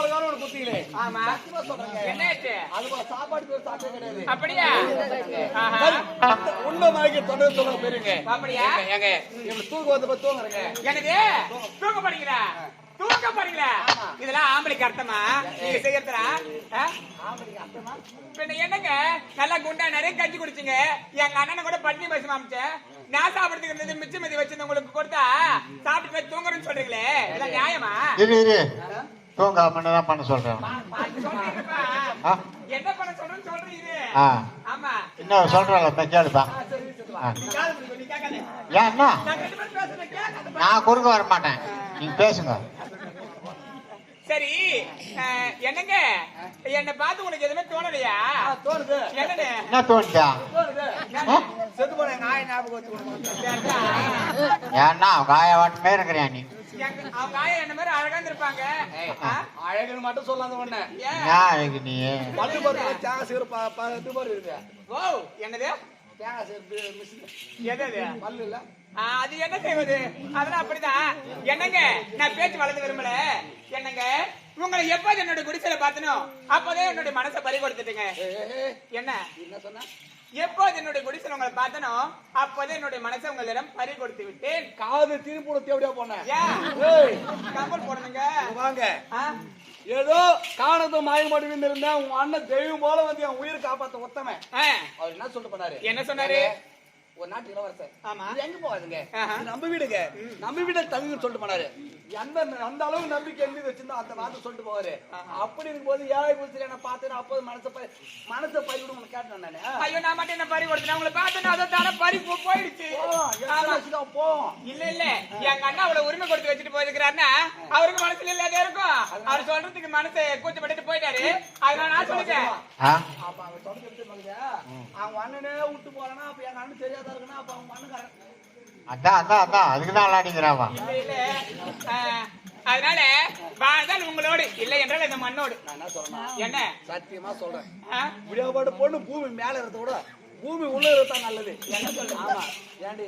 மரகாரம் ஒரு குத்திங்களே ஆமா. சத்தியமா சொல்றேங்க. என்னாச்சு? அது ஒரு சாப்பாடு பேர் சாப்பிட்டே கிடையாது. அப்படியா? உண்மை மயக்க தொண்டை சொல்ல அப்படியா? ஏங்க வந்து தூங்குறேங்க. போறீங்களா? தூக்க போறீங்களா? இதெல்லாம் ஆம்பளைக்கு அர்த்தமா? நீங்க செய்யறதுனா பின்ன என்னங்க? நல்லா குண்டா நிறைய கஞ்சி குடிச்சீங்க. எங்க அண்ணனை கூட பட்னி பஸ் மாமிச்சேன். நான் சாப்பிடுறதுக்கு இருந்தது மிச்சம் மீதி வச்சிருந்த உங்களுக்கு கொடுத்தா சாப்பிட்டு போய் தூங்குறேன்னு சொல்றீங்களே. இதெல்லாம் நியாயமா? தூங்காம தான் பண்ண சொல்றேன். ஆ? இன்னும் நீ கேட்காத. ஏன் என்ன? நான் குறுக்க வர மாட்டேன். நீங்க பேசுங்க. சரி என்னங்க? என்னை பார்த்து உனக்கு எதுவுமே தோணலையா? தோணுது. என்ன தோணுச்சா? செத்து போன ஆய ஞாபகம். ஏன்னா காய வாட்டுமே இருக்கிறியா நீ? அவங்க ஆயா என்ன மாதிரி அழகா இருப்பாங்க அழகுன்னு மட்டும் சொல்லாத அழகு நீ? தேங்காய் சீர பேர் இருக்கு. ஓ என்னது? தேங்காய் சீர மிஷின் எது அது பல்லு இல்ல. ஆ, அது என்ன செய்வது? அதெல்லாம் அப்படிதான். என்னங்க? நான் பேச்சு வளர்ந்து விரும்பல. என்னங்க? உங்களை எப்போது என்னோட குடிசையில பார்த்தனோ அப்போதே என்னுடைய மனசை பறி கொடுத்துட்டுங்க. என்ன? என்ன சொன்ன? எப்போது என்னுடைய குடிசையில உங்களை பார்த்தனோ அப்போதே என்னுடைய மனசை உங்களிடம் பறி கொடுத்து விட்டேன். காது திருப்பூட தேவடியா போனேன் கம்பல் போடணுங்க. இங்க வாங்க? ஏதோ காணதும் மாய மாட்டேன்னு இருந்தேன் உங்க அண்ணன் தெய்வம் போல வந்து என் உயிர் காப்பாத்த ஒத்தவன். அவர் என்ன சொல்லிட்டு போனாரு? என்ன சொன்னாரு? ஒரு நாட்டு இளவரசர். ஆமா. எங்க. இது நம்ம வீடுங்க. நம்ம வீட தங்குன்னு சொல்லிட்டு போனாரு. எந்த அந்த அளவுக்கு நம்பிக்கை எங்க வச்சிருந்தா அந்த வார்த்தை சொல்லிட்டு போவாரு. அப்படி இருக்கும்போது ஏழை புரிச்சு என்ன பார்த்தேன் அப்போது மனசை பறி மனசை பறி விட உனக்கு கேட்டேன் நானு. ஐயோ நான் மட்டும் என்ன பறி கொடுத்தேன்? உங்களை பார்த்தேன் அதை தானே பறி போயிடுச்சு. போவோம் இல்ல இல்ல. எங்க அண்ணா அவ்வளவு உரிமை கொடுத்து வச்சுட்டு போயிருக்கிறாருன்னா அவருக்கு மனசுல இல்லாத இருக்கும்? அவர் சொல்றதுக்கு மனசை கூச்சப்பட்டு போயிட்டாரு. அதனால நான் சொல்லிட்டேன். அவங்க அண்ணனே விட்டு போறானா? அப்ப எங்க அண்ணன் தெரியாதா இருக்குன்னா அப்ப அவங்க அண்ணன் அதான் அதான் அதான். அதுக்கு தான் விளையாடிங்கிறாவா இல்ல இல்ல. ஆஹ், அதனால வாழ்ந்தால் உங்களோடு. இல்லை என்றால் இந்த மண்ணோடு. நான் என்ன சொல்றேன் என்ன? சத்தியமா சொல்றேன்? விடியாபாடு பொண்ணு பூமி மேல இருக்கிறத விட பூமி உள்ள இருந்தா நல்லது. என்ன சொல்றேன். ஆமா. ஏண்டி?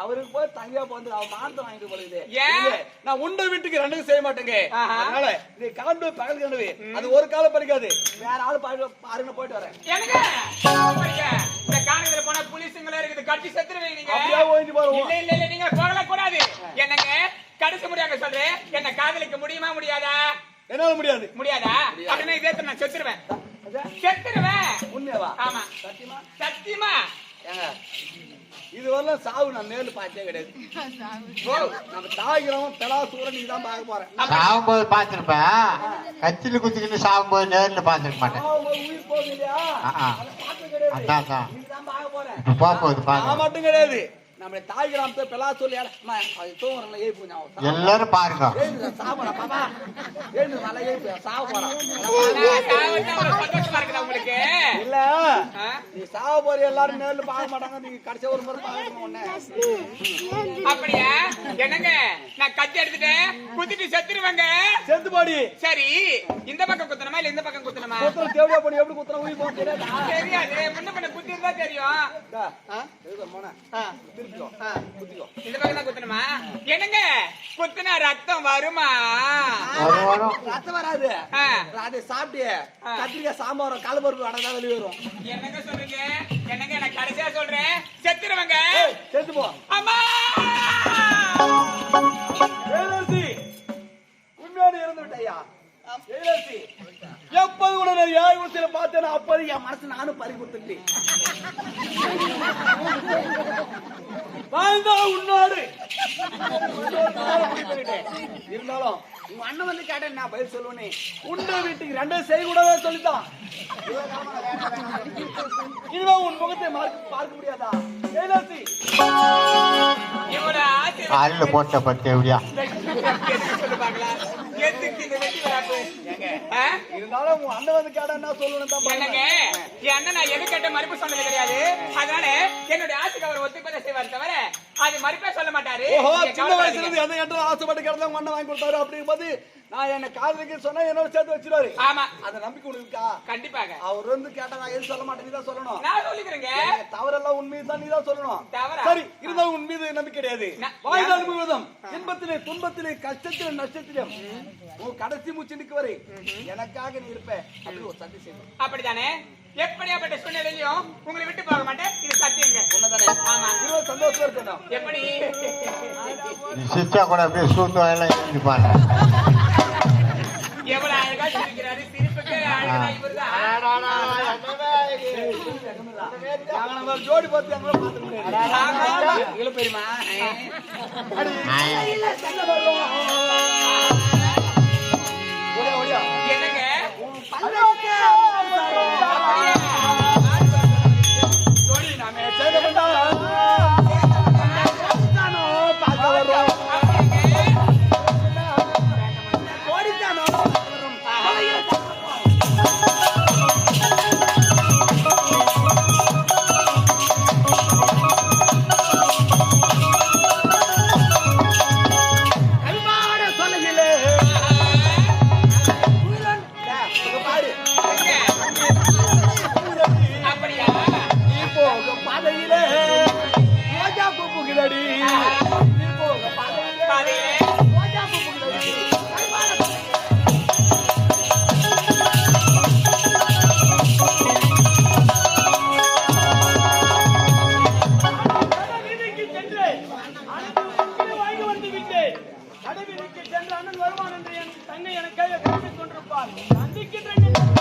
அவருக்கு போய் தங்கியா வந்து அவன் மானத்தை வாங்கிட்டு ஏன்? நான் உண்ட வீட்டுக்கு ரெண்டுக்கும் செய்ய மாட்டேங்க. அதனால நீ காண்டு பகல் கனவு. அது ஒரு காலம் பறிக்காது வேற ஆளு பாரு பாருங்க போயிட்டு வரேன்? இந்த காணத்துல போனா புலிசுங்களா இருக்குது. கட்டி செத்துருவீங்க நீங்க. அப்படியே ஓய்ந்து போறோம் இல்ல இல்ல இல்ல நீங்க போகல கூடாது என்னங்க? கடைசி முடியாத சொல்றேன். என்ன காதலிக்க முடியுமா முடியாதா? என்னால முடியாது. முடியாதா? அப்படின்னா இதே நான் செத்துருவேன். செத்துருவேன் உண்மையாவா? ஆமா. சத்தியமா? சத்தியமா. ஏங்க இது வரலாம் சாவு நான் நேர்ல பார்த்தே கிடையாது. ஓ, நம்ம தாய்கிறோம் பெலா சூரன் நீ தான் பார்க்க போறேன் சாகும்போது பார்த்துருப்பேன் கத்தில குத்திக்கிட்டு சாகும்போது நேரில் பார்த்துருக்க மாட்டேன். உயிர் போகுது இல்லையா? அதான் அதான். தான் பார்க்க மட்டும் கிடையாது. நம்ம தாய் கிராமத்தை பெலா சொல்லி அது தூங்குறல ஏய் பூஞ்சா எல்லாரும் பாருங்க. ஏய் சாப்பிடா பாப்பா. நல்லா சாவ போறான் இல்ல? நீ சாவ போற எல்லாரும் நேர்ல பார்க்க மாட்டாங்க நீங்க கடைசி ஒரு முறை பார்க்கணும் உடனே அப்படியா? என்னங்க? நான் கத்தி எடுத்துட்டேன். குத்திட்டு செத்துருவேங்க. செத்து போடி. சரி இந்த பக்கம் குத்தணுமா இல்ல இந்த பக்கம் குத்தணுமா? குத்துற தேவடியா பண்ணி எப்படி குத்துற? உயிர் போக தெரியாதா? தெரியாது. முன்ன பண்ண குத்தி இருந்தா தெரியும் குத்திக்கோ. இந்த பக்கம் தான் குத்தணுமா? என்னங்க? குத்துனா ரத்தம் வருமா? ரத்தம் வராது. அது சாப்பிட்டு. கத்திரிக்காய் சாம்பார் கலப்பருப்பு அடதான் வெளியே வரும். என்னங்க சொல்றீங்க? என்னங்க நான் கடைசியா சொல்றேன்? செத்துருவேங்க. ஏய், செத்து போ. அம்மா! உண்மையோடு இறந்து விட்டையா எப்போது கூட நான் ஏழு பார்த்தேன் அப்போது என் மனசு நானும் பறி கொடுத்துட்டேன் வாழ்ந்தா உன்னோடு. இருந்தாலும் உங்க அண்ணன் வந்து கேட்டேன் நான் பதில் சொல்லுவேனே. உண்ட வீட்டுக்கு ரெண்டும் செய்யக்கூடாதே சொல்லித்தான் இனிமே உன் முகத்தை பார்க்க பார்க்க முடியாதா? காலில் போட்ட பட்டு எப்படியா எதுக்கு இந்த வெட்டி? இருந்தாலும் உங்க அண்ணன் வந்து கேட்டா என்ன சொல்லணும் தான் பாருங்க. என் அண்ணன் நான் எது கேட்ட மறுப்பு சொன்னது கிடையாது. அதனால என்னுடைய ஆசைக்கு அவர் ஒத்துக்கொள்ள செய்வார் தவிர அது மறுப்பே சொல்ல மாட்டாரு. இருந்து எந்த இடத்துல ஆசைப்பட்டு கிடந்தா அண்ணன் வாங்கி கொடுத்தாரு அப்படிங்கும்போது நான் என்ன காதலிக்க சொன்னா என்னோட சேர்த்து வச்சிருவாரு. ஆமா. அந்த நம்பிக்கை உனக்கு இருக்கா கண்டிப்பாக. அவர் வந்து கேட்டா நான் எதுவும் சொல்ல மாட்டேன் நீ தான் சொல்லணும். நான் சொல்லிக்கிறேங்க. எனக்கு தவறெல்லாம் உண்மை தான் நீ தான் சொல்லணும்? சரி இருந்தாலும் உன் மீது நம்பிக்கை கிடையாது. வாய்தால் முழுவதும் இன்பத்திலே துன்பத்திலே கஷ்டத்திலே நஷ்டத்திலும் உன் கடைசி மூச்சு நிற்கு வரை எனக்காக நீ இருப்ப. அப்படி ஒரு சந்தை செய்வோம் அப்படித்தானே? எப்படியாப்பட்ட சூழ்நிலையிலும் உங்களை விட்டு போக மாட்டேன். ஜோடி பார்த்து முடியாது ஆமா. இவ்வளவு பெரியமா ஓடியா ஓடியா என்னங்க கடைவீதிக்கு சென்ற அண்ணன் வருவான் என்று என் தங்கை எனக்காக காத்துக் கொண்டிருப்பார். சந்திக்கின்றேன்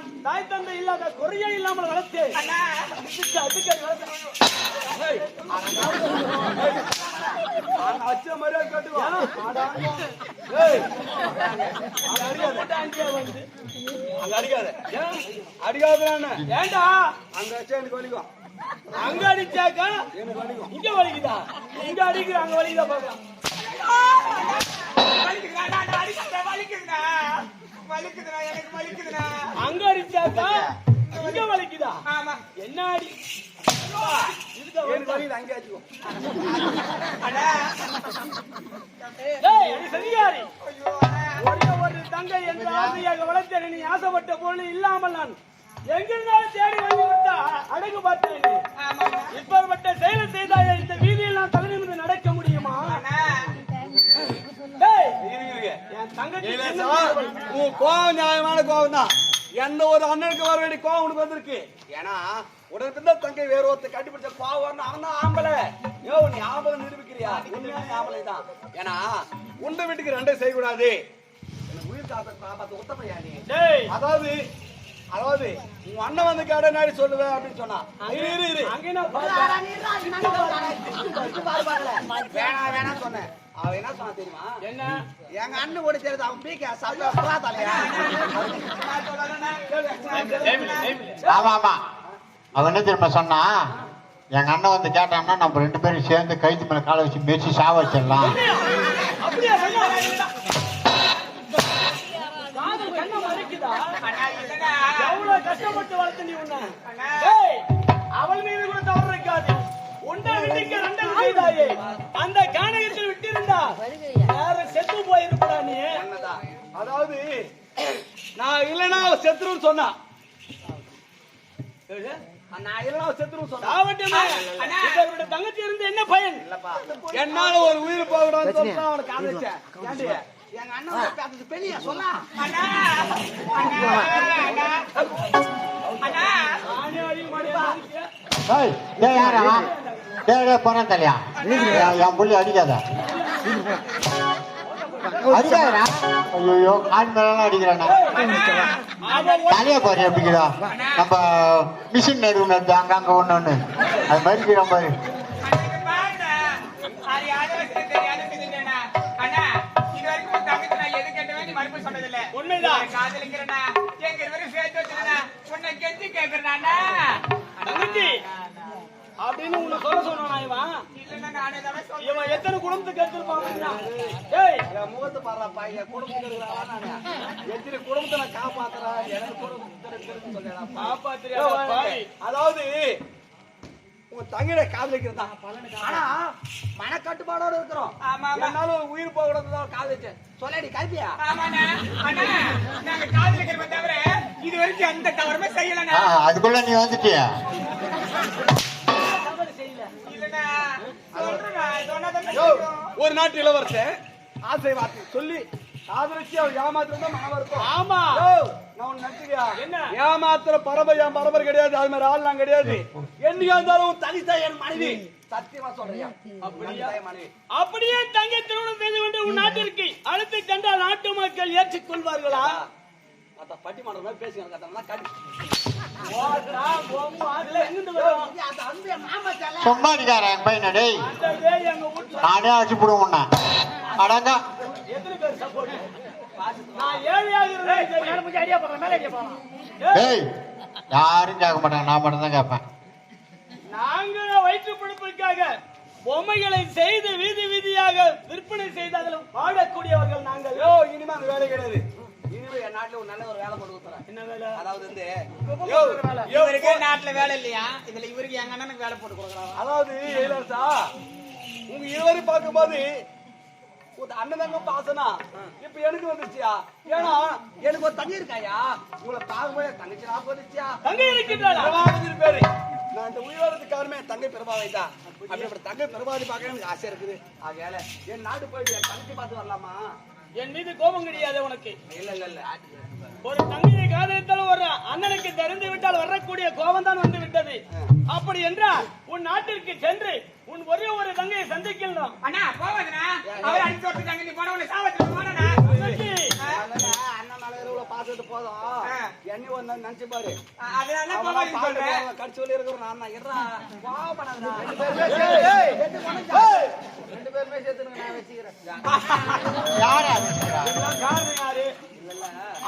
நான் தாய் தந்தை இல்லாத குறையே இல்லாமல் நான் வச்ச மாதிரியே அங்க அடிக்காத. அங்க அடிக்காத. ஏன்? அடிக்காதடான்னு. ஏண்டா அங்க வச்சா எனக்கு வலிக்கும். அங்க அடிச்சாக்கா எனக்கு வலிக்கும். இங்க வலிக்குதா இங்க அடிக்கிற அங்க வலிக்குதா பாக்கலாம் வலிக்குதுண்ணா நான் வலிக்குதுண்ணா எனக்கு அங்க அடிச்சாக்கா இங்க வலிக்குதா? ஆமா. என்ன அடி. ஒரே தங்கை என்று ஆசையாக வளர்த்தேன். நீ ஆசைப்பட்ட பொருள் இல்லாமல் நான் எங்கிருந்தாலும் தேடி வந்து விட்டா அடகு பார்த்தேன் இப்பேற்பட்ட செயலை செய்தாய இந்த வீதியில் நான் நடக்க முடியுமா? உன் கோவம் நியாயமான கோவம் தான். எந்த ஒரு அண்ணனுக்கு வர வேண்டிய கோவம் உனக்கு வந்திருக்கு? ஏன்னா உடனே பின்ன தங்கை வேற ஒருத்தர் கட்டிப்பிடிச்ச கோவம் அவன் தான் ஆம்பளை. யோ நீ ஆம்பளை நிரூபிக்கிறியா? உண்மையான ஆம்பளை தான். ஏன்னா உண்ட வீட்டுக்கு ரெண்டே செய்யக்கூடாது. உயிர் காப்ப காப்பாத்த உத்தமையா நீ. அதாவது அதாவது உன் அண்ணன் வந்து கேட நாடி சொல்லுவேன் அப்படின்னு சொன்னா இரு இரு. வேணாம் வேணாம் சொன்னேன். அவன் என்ன சொன்னா தெரியுமா? என்ன? எங்க அண்ணன் தெரியுது அவன் பீக்க சாப்பிட்டா தலையா ஆமா ஆமா. அவன் என்ன தெரியுமா சொன்னா? எங்க அண்ணன் வந்து கேட்டான்னா நம்ம ரெண்டு பேரும் சேர்ந்து கைத்து மேல காலை வச்சு மேய்ச்சி சாவ வச்சிடலாம். கஷ்டப்பட்டு வளர்த்த நீ உன்னை? அவள் மீது கூட தவறு இருக்காது. உண்டை விட்டுக்க ரெண்டல் செய்தாயே அந்த கானகத்தில் விட்டிருந்தா வேற செத்து போயிருப்பா நீ? என்னதான் அதாவது நான் இல்லைன்னா செத்துருன்னு சொன்னா. தங்கச்சி இருந்து என்ன பயன்? என்னால ஒரு உயிர் போகணும்னு சொல்லிட்டு அவனுக்கு ஏண்டி? எங்க அண்ணன் பேசுறது பெரிய சொல்லா அண்ணா! அண்ணா! அண்ணா! அண்ணா! டேய் போனா தலையா? என் புள்ளி அடிக்காத. அடிக்காதடா. ஐயோ கால் மேலாம் அடிக்கிறானே? தலைய பாரு எப்படிக்கிறா நம்ம மிஷின் நடுவு நடுது அங்கங்க ஒண்ணு ஒண்ணு அது மாதிரி பாரு. உண்மைதான். சேர்த்து உன்னை கெஞ்சி அப்படின்னு உன்னை சொல்ல சொன்னானா இவன்? இல்லைன்னா நானே தானே சொல்றேன். இவன் எத்தனை குடும்பத்துக்கு எடுத்திருப்பான் முகத்தை பாடுறா பையன் நானு? எத்தனை குடும்பத்தை நான் காப்பாத்துறேன்? எனக்கு குடும்பத்தை தெரிஞ்சு சொல்லிடா காப்பாத்திரியா பாய். அதாவது உங்க தங்கையிட காதலிக்கிறதா ஆனா மனக்கட்டுப்பாடோட இருக்கிறோம். ஆமா, ஆமா. என்னால ஒரு உயிர் போக கூடாதுதான் காதலிச்சேன் சொல்லடி கல்வியா ஆமாண்ணா. அண்ணா, நாங்க காதலிக்கிறோமே தவிர, இது வரைக்கும் எந்த தவறுமே செய்யலண்ணா. அதுக்குள்ள நீ வந்துட்டியா இல்லைண்ணா, சொல்றேண்ணா, சொன்னாதானே யோ, தெரியும். ஒரு நாட்டு இளவரசன். ஆசை வார்த்தை சொல்லி காதலிச்சு அவள் ஏமாத்துறது இருக்கும் ஆமா. யோ, நான் ஒண்ணு நினைச்சுக்கியா? என்ன? ஏமாத்துற பரப என் பரபர் கிடையாது அது மாதிரி ஆள் நான் கிடையாது. என்னைக்கா இருந்தாலும் தனித்தா என் மனைவி. சத்தியமா சொல்றியா? அப்படியா? அப்படியே தங்கை திருமணம் செய்து கொண்டு உன் நாட்டிற்கு அடுத்து கண்டால் நாட்டு மக்கள் ஏற்றுக்கொள்வார்களா? அத பட்டி மாடுற என் சும்மா என் பையனை டேய். நானே அடிச்சு போடுவோம் உன்னை. அடங்க. ஏய், டேய் யாரும் கேட்க மாட்டாங்க. நான் மட்டும் தான் கேட்பேன். நாங்கள் வயிற்று பிடிப்பிற்காக பொம்மைகளை செய்து வீதி வீதியாக விற்பனை செய்து அதில் வாழக்கூடியவர்கள் நாங்கள். யோ இனிமே அந்த வேலை கிடையாது. நாட்டுல ஒரு நல்ல ஒரு வேலை போட்டு கொடுத்துறேன் என்ன வேலை? அதாவது வந்து இவருக்கு நாட்டுல வேலை இல்லையா? இதுல இவருக்கு எங்க அண்ணனுக்கு வேலை போட்டு கொடுக்குறாங்க அதாவது இளவரசா உங்க இருவரையும் பார்க்கும்போது ஒரு அண்ணன் தங்க பாசனா இப்ப எனக்கு வந்துச்சியா ஏன்னா எனக்கு ஒரு தங்கி இருக்காயா? உங்களை பார்க்கும்போது என் தங்கச்சி நான் வந்துச்சியா தங்கை இருக்கின்றாளா? பிரபாவதி பேரு நான் இந்த உயிரோடத்துக்கு காரணமே தங்கை பிரபாவை தான். அப்படிப்பட்ட தங்கை பிரபாவதி பார்க்க எனக்கு ஆசை இருக்குது. ஆகையால என் நாட்டு போயிட்டு என் தங்கச்சி பார்த்து வரலாமா? என் மீது கோபம் கிடையாது உனக்கு. இல்ல இல்ல இல்ல ஒரு தங்கையை காதலித்தால் ஒரு அண்ணனுக்கு தெரிந்து விட்டால் வரக்கூடிய கோபம் தான் வந்து விட்டது. அப்படி என்றால் உன் நாட்டிற்கு சென்று உன் ஒரே ஒரு தங்கையை சந்திக்கின்றோம். அண்ணா போவாதுண்ணா அவர் அடிச்சு விட்டுட்டாங்க நீ போன உடனே சாவத்துல போனா பாத்துட்டு போதும் என்னை நாள் நினைச்சு பாரு. கடிச்சு வெளிய இருக்கிறவன் நான். கோவப்படாதடா. ரெண்டு பேருமே சேர்த்து- நான் வச்சுக்கிறேன். யாரா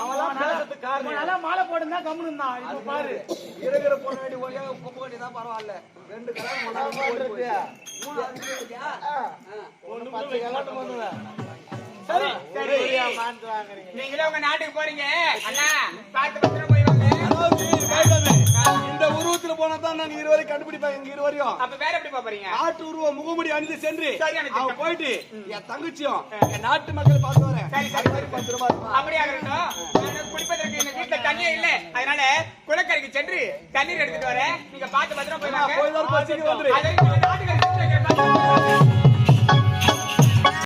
அவன்லாம் பேசுறதுக்கு காரணம்? மாலை போட்டுருந்தா கம்முன்னு தான் இப்ப பாரு இருக்கிற பொண்ணாடி ஒரே குப்பை கொட்டி தான் பரவாயில்ல. ரெண்டு ஒண்ணா. மூணு அஞ்சு. ஒண்ணு கூட கலாட்டம் பண்ணுவேன். நீங்களே உங்க நாட்டுக்கு போறீங்க. அண்ணா பார்த்து பத்திரம் போய். இந்த உருவத்துல போனா தான் நான் இருவரையும் கண்டுபிடிப்பேன் எங்க இருவரையும் அப்ப வேற எப்படி போறீங்க? நாட்டு உருவ முகமுடி அணிந்து சென்று. அவன் போயிட்டு என் தங்கச்சியும் என் நாட்டு மக்களை பார்த்து வரேன். பத்து. அப்படியா இருக்கட்டும். குடிப்பதற்கு இந்த வீட்டுல தண்ணியே இல்ல. அதனால குளக்கரைக்கு சென்று தண்ணீர் எடுத்துட்டு வரேன். நீங்க பார்த்து பத்திரம் போய் வாங்க. போய் நாட்டுக்கு.